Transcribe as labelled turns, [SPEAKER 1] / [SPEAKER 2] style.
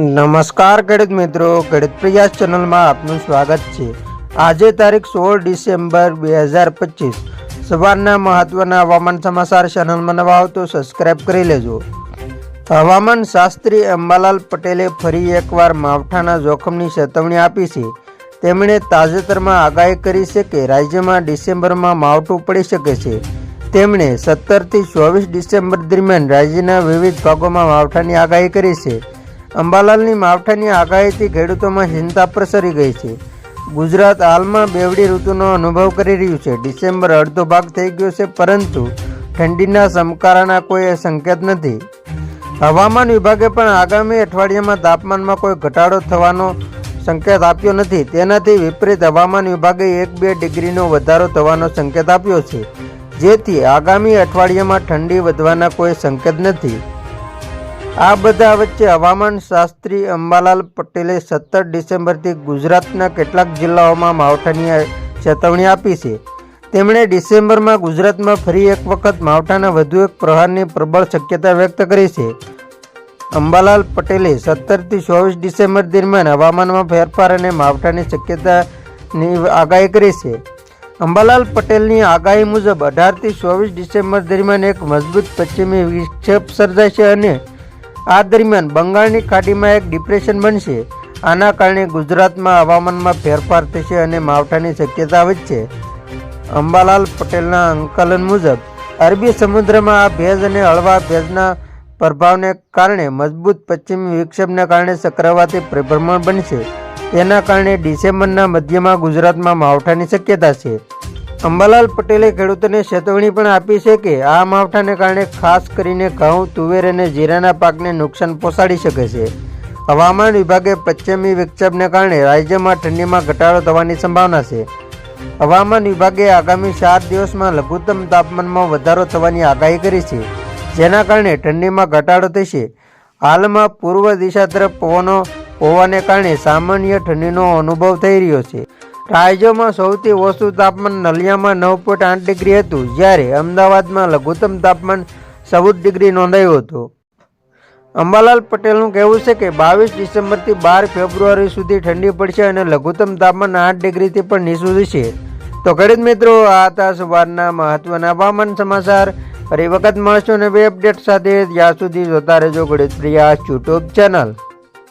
[SPEAKER 1] નમસ્કાર ગણિત મિત્રો ગણિત પ્રયાસ ચેનલમાં આપનું સ્વાગત છે. આજે તારીખ સોળ ડિસેમ્બર બે હજાર પચીસ. સવારના મહત્વના હવામાન સમાચાર ચેનલમાં નવા આવો તો સબસ્ક્રાઇબ કરી લેજો. હવામાન શાસ્ત્રી અંબાલાલ પટેલે ફરી એકવાર માવઠાના જોખમની ચેતવણી આપી છે. તેમણે તાજેતરમાં આગાહી કરી છે કે રાજ્યમાં ડિસેમ્બરમાં માવઠું પડી શકે છે. તેમણે સત્તરથી ચોવીસ ડિસેમ્બર દરમિયાન રાજ્યના વિવિધ ભાગોમાં માવઠાની આગાહી કરી છે. અંબાલાલની માવઠાની આગાહીથી ખેડૂતોમાં ચિંતા પ્રસરી ગઈ છે. ગુજરાત હાલમાં બેવડી ઋતુનો અનુભવ કરી રહ્યું છે. ડિસેમ્બર અડધો ભાગ થઈ ગયો છે, પરંતુ ઠંડીના સમકારના કોઈ સંકેત નથી. હવામાન વિભાગે પણ આગામી અઠવાડિયામાં તાપમાનમાં કોઈ ઘટાડો થવાનો સંકેત આપ્યો નથી. તેનાથી વિપરીત હવામાન વિભાગે એક બે ડિગ્રીનો વધારો થવાનો સંકેત આપ્યો છે. જેથી આગામી અઠવાડિયામાં ઠંડી વધવાના કોઈ સંકેત નથી. આ બધા વચ્ચે હવામાન શાસ્ત્રી અંબાલાલ પટેલે સત્તર ડિસેમ્બરથી ગુજરાતના કેટલાક જિલ્લાઓમાં માવઠાની ચેતવણી આપી છે. તેમણે ડિસેમ્બરમાં ગુજરાતમાં ફરી એક વખત માવઠાના વધુ એક પ્રહારની પ્રબળ શક્યતા વ્યક્ત કરી છે. અંબાલાલ પટેલે સત્તરથી ચોવીસ ડિસેમ્બર દરમિયાન હવામાનમાં ફેરફાર અને માવઠાની શક્યતાની આગાહી કરી છે. અંબાલાલ પટેલની આગાહી મુજબ અઢારથી ચોવીસ ડિસેમ્બર દરમિયાન એક મજબૂત પશ્ચિમી વિક્ષેપ સર્જાશે અને આ દરમિયાન બંગાળની ખાડીમાં એક ડિપ્રેશન બનશે. આના કારણે ગુજરાતમાં હવામાનમાં ફેરફાર થશે અને માવઠાની શક્યતા વધશે. અંબાલાલ પટેલના અંકલન મુજબ, અરબી સમુદ્રમાં આ ભેજ અને હળવા ભેજના પ્રભાવને કારણે મજબૂત પશ્ચિમી વિક્ષેપને કારણે ચક્રવાતી પ્રભ્રમણ બનશે. તેના કારણે ડિસેમ્બરના મધ્યમાં ગુજરાતમાં માવઠાની શક્યતા છે. અંબાલાલ પટેલે ખેડૂતોને ચેતવણી પણ આપી છે કે આ માવઠાને કારણે ખાસ કરીને ઘઉં, તુવેર અને જીરાના પાકને નુકસાન પહોંચાડી શકે છે. હવામાન વિભાગે પશ્ચિમી વિક્ષેપને કારણે રાજ્યમાં ઠંડીમાં ઘટાડો થવાની સંભાવના છે. હવામાન વિભાગે આગામી ચાર દિવસમાં લઘુત્તમ તાપમાનમાં વધારો થવાની આગાહી કરી છે, જેના કારણે ઠંડીમાં ઘટાડો થશે. હાલમાં પૂર્વ દિશા તરફ પવનો હોવાને કારણે સામાન્ય ઠંડીનો અનુભવ થઈ રહ્યો છે. રાજ્યમાં સૌથી ઓછું તાપમાન નલિયામાં નવ પોઈન્ટ આઠ ડિગ્રી હતું, જ્યારે અમદાવાદમાં લઘુત્તમ તાપમાન ચૌદ ડિગ્રી નોંધાયું હતું. અંબાલાલ પટેલનું કહેવું છે કે બાવીસ ડિસેમ્બરથી બાર ફેબ્રુઆરી સુધી ઠંડી પડશે અને લઘુત્તમ તાપમાન આઠ ડિગ્રીથી પણ નીચું જશે તો ખેડૂત મિત્રો, આ હતા સવારના મહત્વના હવામાન સમાચાર. ફરી વખત મળશું નવી અપડેટ સાથે. જ્યાં સુધી જોતા રહેજો ગણિત પ્રિયા, યુટ્યુબ ચેનલ.